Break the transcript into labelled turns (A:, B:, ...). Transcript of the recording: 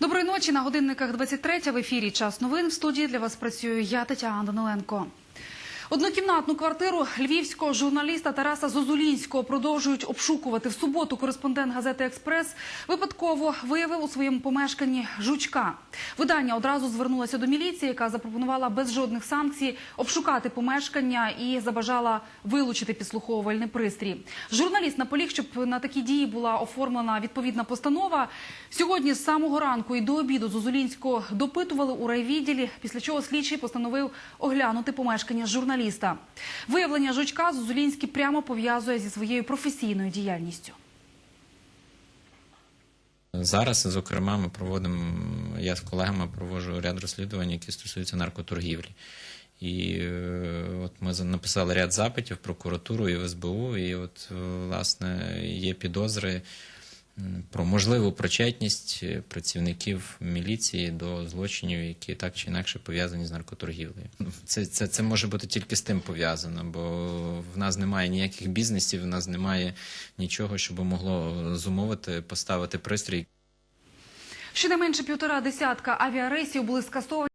A: Доброї ночі. На годинниках 23 в ефірі Час новин в студії для вас працюю я Тетяна Даниленко. Однокімнатну квартиру львівського журналіста Тараса Зозулінського продовжують обшукувати в суботу. Кореспондент газети Експрес випадково виявив у своєму помешканні жучка. Видання одразу звернулося до міліції, яка запропонувала без жодних санкцій обшукати помешкання і забажала вилучити підслуховувальний пристрій. Журналіст наполіг, щоб на такі дії була оформлена відповідна постанова. Сьогодні з самого ранку і до обіду Зозулінського допитували у райвідділі, після чого слідчий постановив оглянути помешкання журналіста. Виявлення жучка Зозулінський прямо пов'язує зі своєю професійною діяльністю.
B: Зараз, зокрема, ми проводимо, я з колегами проводжу ряд розслідувань, які стосуються наркоторгівлі. І е, от ми написали ряд запитів прокуратуру і в СБУ, і от, е, власне, є підозри про можливу причетність е, працівників міліції до злочинів, які так чи інакше пов'язані з наркоторгівлею. Це, це, це може бути тільки з тим пов'язано, бо в нас немає ніяких бізнесів, в нас немає нічого, що би могло зумовити поставити пристрій,
A: Щонайменше півтора десятка авіарейсів були скасовані.